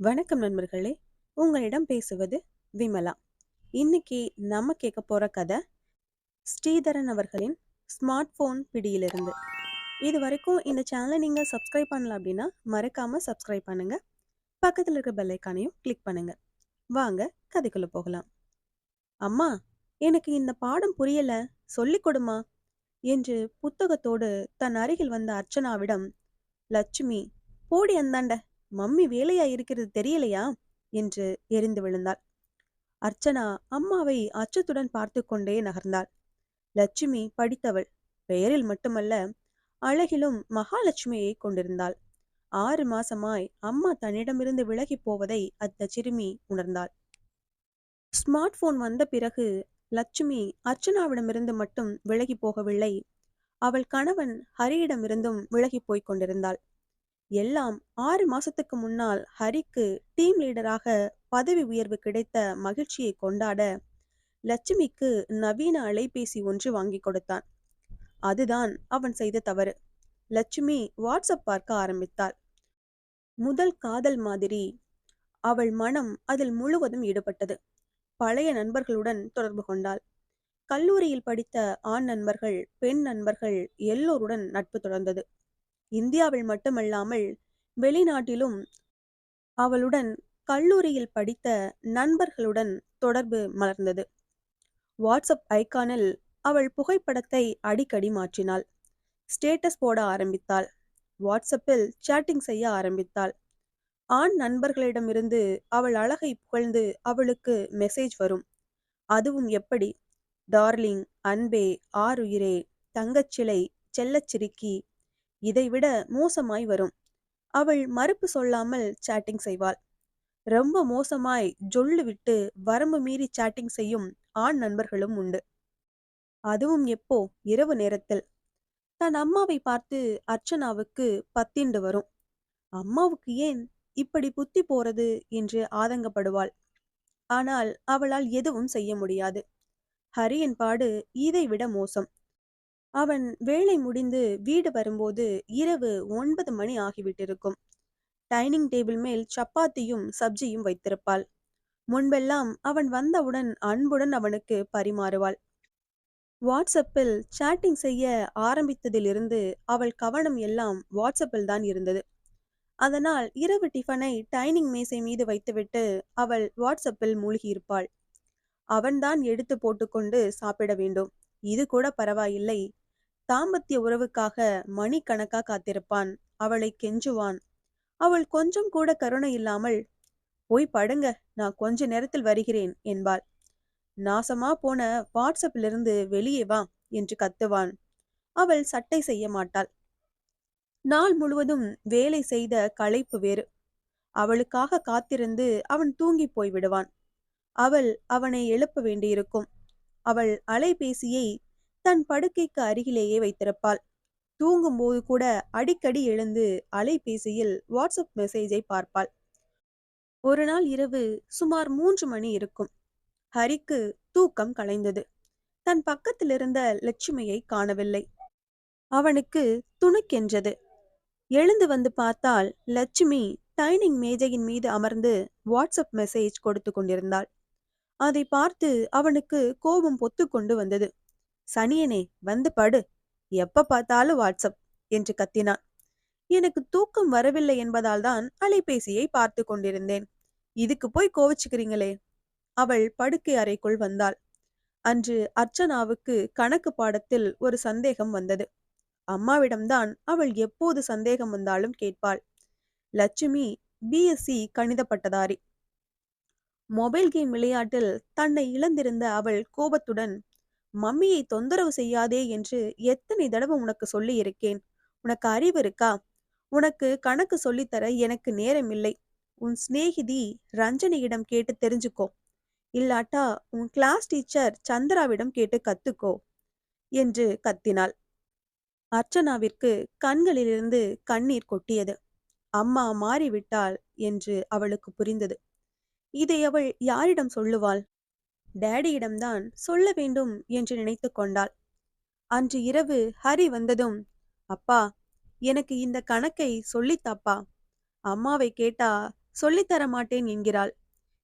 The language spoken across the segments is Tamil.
வணக்கம் நண்பர்களே. உங்களிடம் பேசுவது விமலா. இன்னைக்கு நம்ம கேட்க போற கதை ஸ்ரீதரன் அவர்களின் ஸ்மார்ட் போன் பிடியிலிருந்து. இது வரைக்கும் இந்த சேனலை நீங்க சப்ஸ்கிரைப் பண்ணல அப்படின்னா மறக்காம சப்ஸ்கிரைப் பண்ணுங்க. பக்கத்தில் இருக்க பெல்லைக்கானையும் கிளிக் பண்ணுங்க. வாங்க கதைக்குள்ள போகலாம். அம்மா எனக்கு இந்த பாடம் புரியல. சொல்லிக் கொடுமா என்று புத்தகத்தோடு தன் அருகில் வந்த அர்ச்சனாவிடம் லட்சுமி போடி அந்தாண்ட. மம்மி வேலையா இருக்கிறது தெரியலையா? என்று எரிந்து விழுந்தாள். அர்ச்சனா அம்மாவை அச்சத்துடன் பார்த்து கொண்டே நகர்ந்தாள். லட்சுமி படித்தவள். பெயரில் மட்டுமல்ல அழகிலும் மகாலட்சுமியை கொண்டிருந்தாள். ஆறு மாசமாய் அம்மா தன்னிடமிருந்து விலகி போவதை அந்த சிறுமி உணர்ந்தாள். ஸ்மார்ட் போன் வந்த பிறகு லட்சுமி அர்ச்சனாவிடமிருந்து மட்டும் விலகி போகவில்லை. அவள் கணவன் ஹரியிடமிருந்தும் விலகி போய்க் கொண்டிருந்தாள். எல்லாம் ஆறு மாசத்துக்கு முன்னால் ஹரிக்கு டீம் லீடராக பதவி உயர்வு கிடைத்த மகிழ்ச்சியை கொண்டாட லட்சுமிக்கு நவீன அலைபேசி ஒன்று வாங்கி கொடுத்தான். அதுதான் அவன் செய்த தவறு. லட்சுமி வாட்ஸ்அப் பார்க்க ஆரம்பித்தாள். முதல் காதல் மாதிரி அவள் மனம் அதில் முழுவதும் ஈடுபட்டது. பழைய நண்பர்களுடன் தொடர்பு கொண்டாள். கல்லூரியில் படித்த ஆண் நண்பர்கள் பெண் நண்பர்கள் எல்லோருடன் நட்பு தொடர்ந்தது. இந்தியாவில் மட்டுமல்லாமல் வெளிநாட்டிலும் அவளுடன் கல்லூரியில் படித்த நண்பர்களுடன் தொடர்பு மலர்ந்தது. வாட்ஸ்அப் ஐகானில் அவள் புகைப்படத்தை அடிக்கடி மாற்றினாள். ஸ்டேட்டஸ் போட ஆரம்பித்தாள். வாட்ஸ்அப்பில் சேட்டிங் செய்ய ஆரம்பித்தாள். ஆண் நண்பர்களிடமிருந்து அவள் அழகை புகழ்ந்து அவளுக்கு மெசேஜ் வரும். அதுவும் எப்படி? டார்லிங் அன்பே ஆறுயிரே தங்கச்சிலை செல்லச்சிரிக்கி இதைவிட மோசமாய் வரும். அவள் மறுப்பு சொல்லாமல் சேட்டிங் செய்வாள். ரொம்ப மோசமாய் ஜொல்லு விட்டு வரம்பு மீறி சேட்டிங் செய்யும் ஆண் நண்பர்களும் உண்டு. அதுவும் எப்போ? இரவு நேரத்தில். தன் அம்மாவை பார்த்து அர்ச்சனாவுக்கு பத்திண்டு வரும். அம்மாவுக்கு ஏன் இப்படி புத்தி போறது என்று ஆதங்கப்படுவாள். ஆனால் அவளால் எதுவும் செய்ய முடியாது. ஹரியின் பாடு இதைவிட மோசம். அவன் வேலை முடிந்து வீடு வரும்போது இரவு ஒன்பது மணி ஆகிவிட்டிருக்கும். டைனிங் டேபிள் மேல் சப்பாத்தியும் சப்ஜியும் வைத்திருப்பாள். முன்பெல்லாம் அவன் வந்தவுடன் அன்புடன் அவனுக்கு பரிமாறுவாள். வாட்ஸ்அப்பில் சேட்டிங் செய்ய ஆரம்பித்ததிலிருந்து அவள் கவனம் எல்லாம் வாட்ஸ்அப்பில் தான் இருந்தது. அதனால் இரவு டிஃபனை டைனிங் மேசை மீது வைத்துவிட்டு அவள் வாட்ஸ்அப்பில் மூழ்கியிருப்பாள். அவன்தான் எடுத்து போட்டுக்கொண்டு சாப்பிட வேண்டும். இது கூட பரவாயில்லை. தாம்பத்திய உறவுக்காக மணிக்கணக்கா காத்திருப்பான். அவளை கெஞ்சுவான். அவள் கொஞ்சம் கூட கருணை இல்லாமல் போய் படுங்க நான் கொஞ்ச நேரத்தில் வருகிறேன் என்பாள். நாசமா போன வாட்ஸ்அப்பிலிருந்து வெளியே வா என்று கத்துவான். அவள் சட்டை செய்ய மாட்டாள். நாள் முழுவதும் வேலை செய்த களைப்பு வேறு. அவளுக்காக காத்திருந்து அவன் தூங்கி போய் விடுவான் அவள் அவனை எழுப்ப வேண்டியிருக்கும். அவள் அலைபேசியை தன் படுக்கைக்கு அருகிலேயே வைத்திருப்பாள். தூங்கும்போது கூட அடிக்கடி எழுந்து அலைபேசியில் வாட்ஸ்அப் மெசேஜை பார்ப்பாள். ஒரு நாள் இரவு சுமார் மூன்று மணி இருக்கும். ஹரிக்கு தூக்கம் கலைந்தது. தன் பக்கத்தில் இருந்த லட்சுமியை காணவில்லை. அவனுக்கு துணுக்கென்றது. எழுந்து வந்து பார்த்தால் லட்சுமி டைனிங் மேஜையின் மீது அமர்ந்து வாட்ஸ்அப் மெசேஜ் கொடுத்து கொண்டிருந்தாள். அதை பார்த்து அவனுக்கு கோபம் பொத்து கொண்டு வந்தது. சனியனே வந்து படு. எப்ப பார்த்தாலும் வாட்ஸ்அப் என்று கத்தினான். எனக்கு தூக்கம் வரவில்லை என்பதால் தான் அலைபேசியை பார்த்து கொண்டிருந்தேன். இதுக்கு போய் கோவிச்சுக்கிறீங்களே? அவள் படுக்கை அறைக்குள் வந்தாள். அன்று அர்ச்சனாவுக்கு கணக்கு பாடத்தில் ஒரு சந்தேகம் வந்தது. அம்மாவிடம்தான் அவள் எப்போது சந்தேகம் வந்தாலும் கேட்பாள். லட்சுமி பிஎஸ்சி கணித பட்டதாரி மொபைல் கேம் விளையாட்டில் தன்னை இழந்திருந்த அவள் கோபத்துடன் மம்மியை தொந்தரவு செய்யாதே என்று எத்தனை தடவை உனக்கு சொல்லி இருக்கேன் உனக்கு அறிவு இருக்கா? உனக்கு கணக்கு சொல்லித்தர எனக்கு நேரம் இல்லை. உன் சிநேகிதி ரஞ்சனியிடம் கேட்டு தெரிஞ்சுக்கோ. இல்லாட்டா உன் கிளாஸ் டீச்சர் சந்திராவிடம் கேட்டு கத்துக்கோ என்று கத்தினாள். அர்ச்சனாவிற்கு கண்களிலிருந்து கண்ணீர் கொட்டியது. அம்மா மாறிவிட்டாள் என்று அவளுக்கு புரிந்தது. இதை அவள் யாரிடம் சொல்லுவாள்? டேடியிடம்தான் சொல்ல வேண்டும் என்று நினைத்து கொண்டாள். அன்று இரவு ஹரி வந்ததும் அப்பா எனக்கு இந்த கணக்கை சொல்லித்தாப்பா. அம்மாவை கேட்டா சொல்லித் தர மாட்டேன் என்கிறாள்.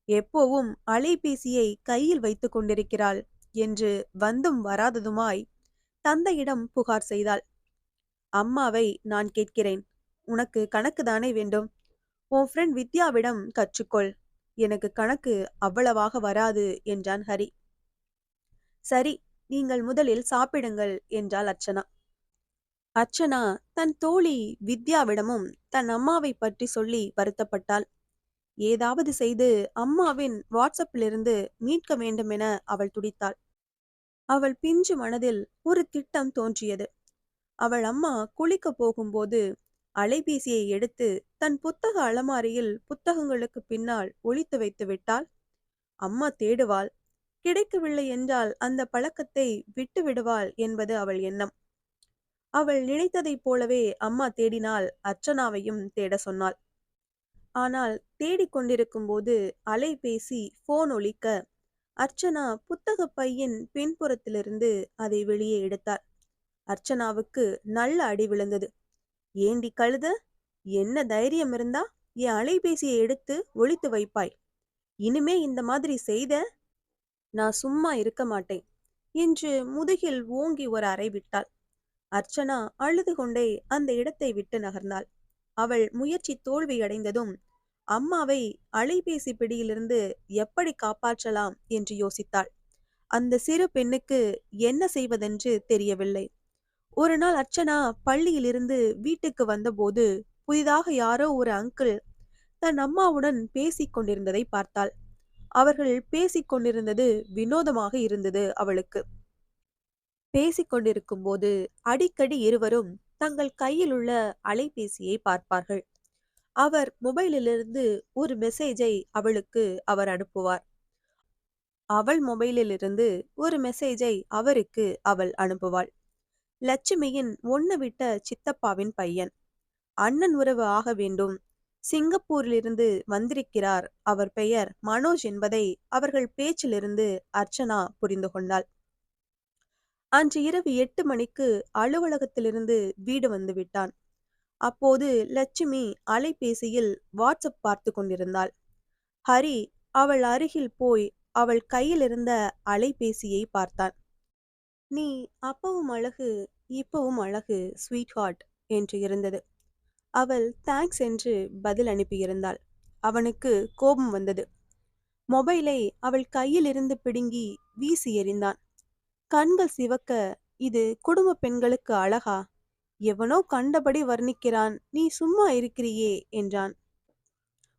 எப்போவும் அலைபேசியை கையில் வைத்து கொண்டிருக்கிறாள் என்று வந்தும் வராததுமாய் தந்தையிடம் புகார் செய்தாள். அம்மாவை நான் கேட்கிறேன். உனக்கு கணக்கு தானே வேண்டும். உன் ஃப்ரெண்ட் வித்யாவிடம் கற்றுக்கொள். எனக்கு கணக்கு அவ்வளவாக வராது என்றான் ஹரி. சரி நீங்கள் முதலில் சாப்பிடுங்கள் என்றாள் அர்ச்சனா. அர்ச்சனா தன் தோழி வித்யாவிடமும் தன் அம்மாவை பற்றி சொல்லி வருத்தப்பட்டாள். ஏதாவது செய்து அம்மாவின் வாட்ஸ்அப்பிலிருந்து மீட்க வேண்டும் என அவள் துடித்தாள். அவள் பிஞ்சு மனதில் ஒரு திட்டம் தோன்றியது. அவள் அம்மா குளிக்க போகும்போது அலைபேசியை எடுத்து தன் புத்தக அலமாரியில் புத்தகங்களுக்கு பின்னால் ஒழித்து வைத்து விட்டால் அம்மா தேடுவாள். கிடைக்கவில்லை என்றால் அந்த பழக்கத்தை விட்டு விடுவாள் என்பது அவள் எண்ணம். அவள் நினைத்ததைப் போலவே அம்மா தேடினால் அர்ச்சனாவையும் தேட சொன்னாள். ஆனால் தேடிக்கொண்டிருக்கும் போது அலைபேசி போன் ஒலிக்க அர்ச்சனா புத்தக பையின் பின்புறத்திலிருந்து அதை வெளியே எடுத்தார் அர்ச்சனாவுக்கு நல்ல அடி விழுந்தது. ஏண்டி கழுத? என்ன தைரியம் இருந்தா என் அலைபேசியை எடுத்து ஒழித்து வைப்பாய். இனிமே இந்த மாதிரி செய்த நான் சும்மா இருக்க மாட்டேன் என்று முதுகில் ஓங்கி ஒரு அறை விட்டாள். அர்ச்சனா அழுது கொண்டே அந்த இடத்தை விட்டு நகர்ந்தாள். அவள் முயற்சி தோல்வியடைந்ததும் அம்மாவை அலைபேசி பிடியிலிருந்து எப்படி காப்பாற்றலாம்? என்று யோசித்தாள். அந்த சிறு பெண்ணுக்கு என்ன செய்வதென்று தெரியவில்லை. ஒரு நாள் அர்ச்சனா பள்ளியிலிருந்து வீட்டுக்கு வந்தபோது புதிதாக யாரோ ஒரு அங்கிள் தன் அம்மாவுடன் பேசிக் கொண்டிருந்ததை பார்த்தாள். அவர்கள் பேசிக் கொண்டிருந்தது வினோதமாக இருந்தது அவளுக்கு. பேசிக் கொண்டிருக்கும் போது அடிக்கடி இருவரும் தங்கள் கையில் உள்ள அலைபேசியை பார்ப்பார்கள். அவர் மொபைலிலிருந்து ஒரு மெசேஜை அவளுக்கு அவர் அனுப்புவார். அவள் மொபைலிலிருந்து ஒரு மெசேஜை அவருக்கு அவள் அனுப்புவாள். லட்சுமியின் ஒண்ணு விட்ட சித்தப்பாவின் பையன். அண்ணன் உறவு ஆக வேண்டும். சிங்கப்பூரிலிருந்து வந்திருக்கிறார். அவர் பெயர் மனோஜ் என்பதை அவர்கள் பேச்சிலிருந்து அர்ச்சனா புரிந்து கொண்டாள். அன்று இரவு எட்டு மணிக்கு அலுவலகத்திலிருந்து வீடு வந்து விட்டான். அப்போது லட்சுமி அலைபேசியில் வாட்ஸ்அப் பார்த்து கொண்டிருந்தாள். ஹரி அவள் அருகில் போய் அவள் கையில் இருந்த அலைபேசியை பார்த்தான். நீ அப்பவும் அழகு இப்பவும் அழகு ஸ்வீட் ஹார்ட் என்று இருந்தது. அவள் தேங்க்ஸ் என்று பதில் அனுப்பியிருந்தாள். அவனுக்கு கோபம் வந்தது. மொபைலை அவள் கையில் இருந்து பிடுங்கி வீசி எறிந்தான். கண்கள் சிவக்க இது குடும்ப பெண்களுக்கு அழகா? எவனோ கண்டபடி வர்ணிக்கிறான் நீ சும்மா இருக்கிறியே என்றான்.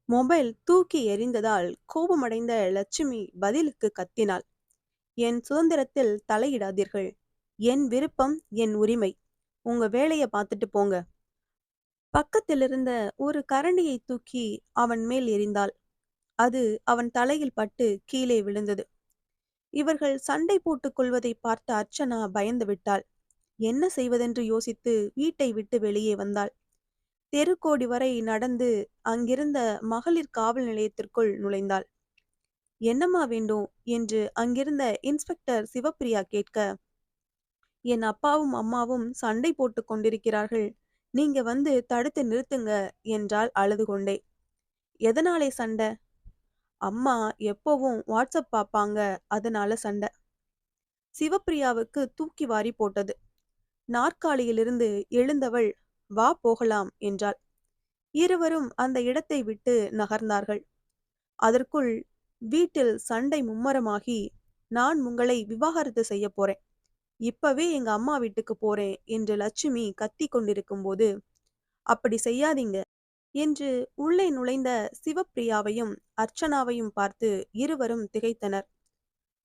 மொபைல் தூக்கி எறிந்ததால் கோபமடைந்த லட்சுமி பதிலுக்கு கத்தினாள். என் சுதந்திரத்தில் தலையிடாதீர்கள். என் விருப்பம் என் உரிமை. உங்க வேலைய பார்த்துட்டு போங்க. பக்கத்தில் இருந்த ஒரு கரண்டியை தூக்கி அவன் மேல் எரிந்தாள் அது அவன் தலையில் பட்டு கீழே விழுந்தது. இவர்கள் சண்டை போட்டுக் கொள்வதை பார்த்த அர்ச்சனா பயந்து விட்டாள். என்ன செய்வதென்று யோசித்து வீட்டை விட்டு வெளியே வந்தாள். தெருக்கோடி வரை நடந்து அங்கிருந்த மகளிர் காவல் நிலையத்திற்குள் நுழைந்தாள். என்னம்மா வேண்டும்? என்று அங்கிருந்த இன்ஸ்பெக்டர் சிவப்பிரியா கேட்க என் அப்பாவும் அம்மாவும் சண்டை போட்டு கொண்டிருக்கிறார்கள். நீங்க வந்து தடுத்து நிறுத்துங்க என்றால் அழுது கொண்டே. எதனாலே சண்டை? அம்மா எப்பவும் வாட்ஸ்அப் பார்ப்பாங்க அதனால சண்டை. சிவப்பிரியாவுக்கு தூக்கி வாரி போட்டது. நாற்காலியிலிருந்து எழுந்தவள் வா போகலாம் என்றாள். இருவரும் அந்த இடத்தை விட்டு நகர்ந்தார்கள். அதற்குள் வீட்டில் சண்டை மும்மரமாகி நான் உங்களை விவாகரத்து செய்ய போறேன். இப்பவே எங்க அம்மா வீட்டுக்கு போறேன் என்று லட்சுமி கத்தி கொண்டிருக்கும் போது அப்படி செய்யாதீங்க என்று உள்ளே நுழைந்த சிவப்பிரியாவையும் அர்ச்சனாவையும் பார்த்து இருவரும் திகைத்தனர்.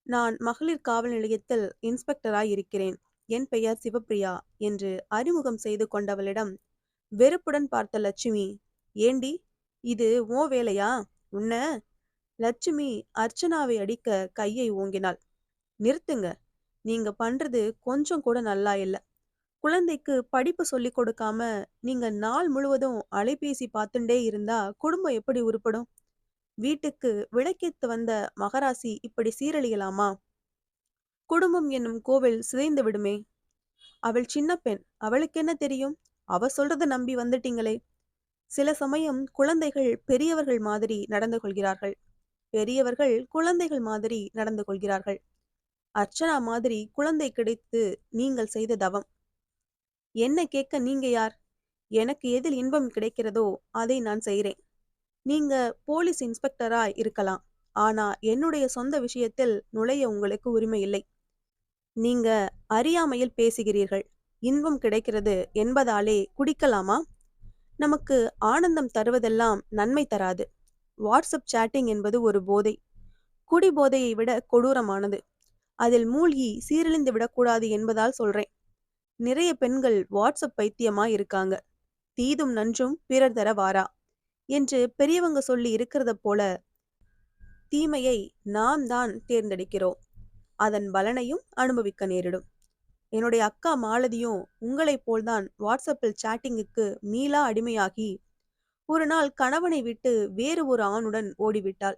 நான் மகளிர் காவல் நிலையத்தில் இன்ஸ்பெக்டராய் இருக்கிறேன் என் பெயர் சிவப்பிரியா என்று அறிமுகம் செய்து கொண்டவளிடம் வெறுப்புடன் பார்த்த லட்சுமி ஏண்டி இது ஓ வேலையா? உன்ன லட்சுமி அர்ச்சனாவை அடிக்க கையை ஓங்கினாள். நிறுத்துங்க. நீங்க பண்றது கொஞ்சம் கூட நல்லா இல்ல. குழந்தைக்கு படிப்பு சொல்லி கொடுக்காம நீங்க நாள் முழுவதும் அலைபேசி பார்த்துட்டே இருந்தா குடும்பம் எப்படி உருப்படும்? வீட்டுக்கு விளக்கேத்து வந்த மகராசி இப்படி சீரழியலாமா? குடும்பம் என்னும் கோவில் சிதைந்து விடுமே. அவள் சின்ன பெண். அவளுக்கு என்ன தெரியும்? அவ சொல்றத நம்பி வந்துட்டீங்களே. சில சமயம் குழந்தைகள் பெரியவர்கள் மாதிரி நடந்து கொள்கிறார்கள். பெரியவர்கள் குழந்தைகள் மாதிரி நடந்து கொள்கிறார்கள். அர்ச்சனா மாதிரி குழந்தை கிடைத்து நீங்கள் செய்த தவம். என்ன கேட்க நீங்க யார்? எனக்கு எதில் இன்பம் கிடைக்கிறதோ அதை நான் செய்கிறேன். நீங்க போலீஸ் இன்ஸ்பெக்டரா இருக்கலாம். ஆனா என்னுடைய சொந்த விஷயத்தில் நுழைய உங்களுக்கு உரிமை இல்லை. நீங்க அறியாமையில் பேசுகிறீர்கள். இன்பம் கிடைக்கிறது என்பதாலே குடிக்கலாமா? நமக்கு ஆனந்தம் தருவதெல்லாம் நன்மை தராது. வாட்ஸ்அப் சேட்டிங் என்பது ஒரு போதை. குடி போதையை விட கொடூரமானது. அதில் மூழ்கி சீரழிந்து விடக்கூடாது என்பதால் சொல்றேன். நிறைய பெண்கள் வாட்ஸ்அப் பைத்தியமா இருக்காங்க. தீதும் நன்றும் பிறர் தர வாரா? என்று பெரியவங்க சொல்லி இருக்கிறத போல தீமையை நாம் தான் தேர்ந்தெடுக்கிறோம். அதன் பலனையும் அனுபவிக்க நேரிடும். என்னுடைய அக்கா மாலதியும் உங்களைப் போல்தான் வாட்ஸ்அப்பில் சேட்டிங்குக்கு மீளா அடிமையாகி ஒரு நாள் கணவனை விட்டு வேறு ஒரு ஆணுடன் ஓடிவிட்டாள்.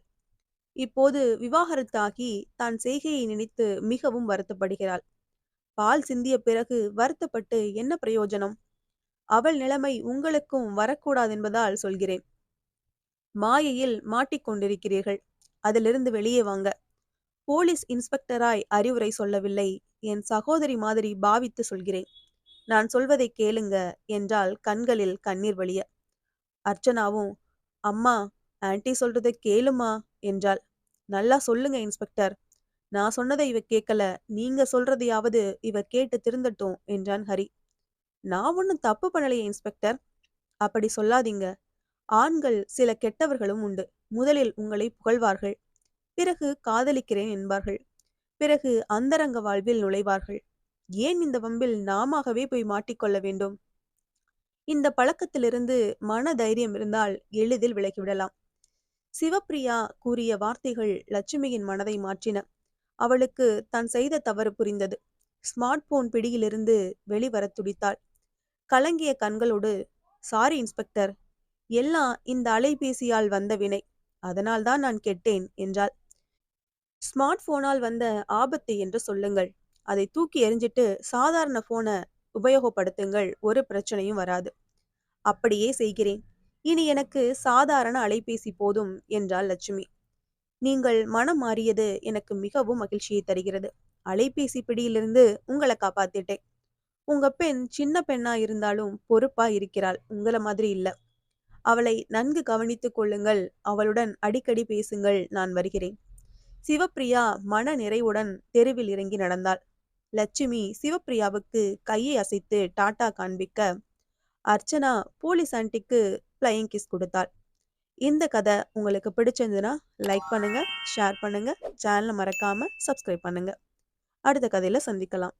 இப்போது விவாகரத்தாகி தான் செய்கையை நினைத்து மிகவும் வருத்தப்படுகிறாள். பால் சிந்திய பிறகு வருத்தப்பட்டு என்ன பிரயோஜனம்? அவள் நிலைமை உங்களுக்கும் வரக்கூடாதென்பதால் சொல்கிறேன். மாயையில் மாட்டிக்கொண்டிருக்கிறீர்கள் அதிலிருந்து வெளியே வாங்க. போலீஸ் இன்ஸ்பெக்டராய் அறிவுரை சொல்லவில்லை. என் சகோதரி மாதிரி பாவித்து சொல்கிறேன். நான் சொல்வதை கேளுங்க என்றால் கண்களில் கண்ணீர் வழிய. அர்ச்சனாவும் அம்மா ஆன்டி சொல்றத கேளுமா என்றாள். நல்லா சொல்லுங்க இன்ஸ்பெக்டர். நான் சொன்னதை இவ கேட்கல. நீங்க சொல்றதையாவது இவ கேட்டு திருந்தட்டும் என்றான் ஹரி. நான் ஒன்னும் தப்பு பண்ணலையே இன்ஸ்பெக்டர். அப்படி சொல்லாதீங்க. ஆண்கள் சில கெட்டவர்களும் உண்டு. முதலில் உங்களை புகழ்வார்கள். பிறகு காதலிக்கிறேன் என்பார்கள். பிறகு அந்தரங்க வாழ்வில் நுழைவார்கள். ஏன் இந்த வம்பில் நாமாகவே போய் மாட்டிக்கொள்ள வேண்டும்? இந்த பழக்கத்திலிருந்து மன தைரியம் இருந்தால் எளிதில் விலகிவிடலாம் சிவப்பிரியா கூறிய வார்த்தைகள் லட்சுமியின் மனதை மாற்றின. அவளுக்கு தான் செய்த தவறு புரிந்தது. ஸ்மார்ட் போன் பிடியிலிருந்து வெளிவரத் துடித்தாள். கலங்கிய கண்களோடு சாரி இன்ஸ்பெக்டர். எல்லாம் இந்த அலைபேசியால் வந்த வினை. அதனால்தான் நான் கெட்டேன் என்றாள். ஸ்மார்ட் போனால் வந்த ஆபத்து என்று சொல்லுங்கள். அதை தூக்கி எறிஞ்சிட்டு சாதாரண போனை உபயோகப்படுத்துங்கள். ஒரு பிரச்சனையும் வராது. அப்படியே செய்கிறேன். இனி எனக்கு சாதாரண அலைபேசி போதும் என்றாள் லட்சுமி. நீங்கள் மனம் மாறியது எனக்கு மிகவும் மகிழ்ச்சியை தருகிறது. அலைபேசி பிடியிலிருந்து உங்களை காப்பாத்திட்டேன். உங்க பெண் சின்ன பெண்ணா இருந்தாலும் பொறுப்பா இருக்கிறாள். உங்கள மாதிரி இல்ல. அவளை நன்கு கவனித்துக் கொள்ளுங்கள். அவளுடன் அடிக்கடி பேசுங்கள். நான் வருகிறேன். சிவப்பிரியா மன நிறைவுடன் தெருவில் இறங்கி நடந்தாள். லட்சுமி சிவப்பிரியாவுக்கு கையை அசைத்து டாட்டா காண்பிக்க அர்ச்சனா போலீஸ் ஆண்டிக்கு ஃப்ளையிங் கிஸ் கொடுத்தாள். இந்த கதை உங்களுக்கு பிடிச்சிருந்ததுன்னா லைக் பண்ணுங்க ஷேர் பண்ணுங்க சேனலை மறக்காம சப்ஸ்கிரைப் பண்ணுங்க. அடுத்த கதையில சந்திக்கலாம்.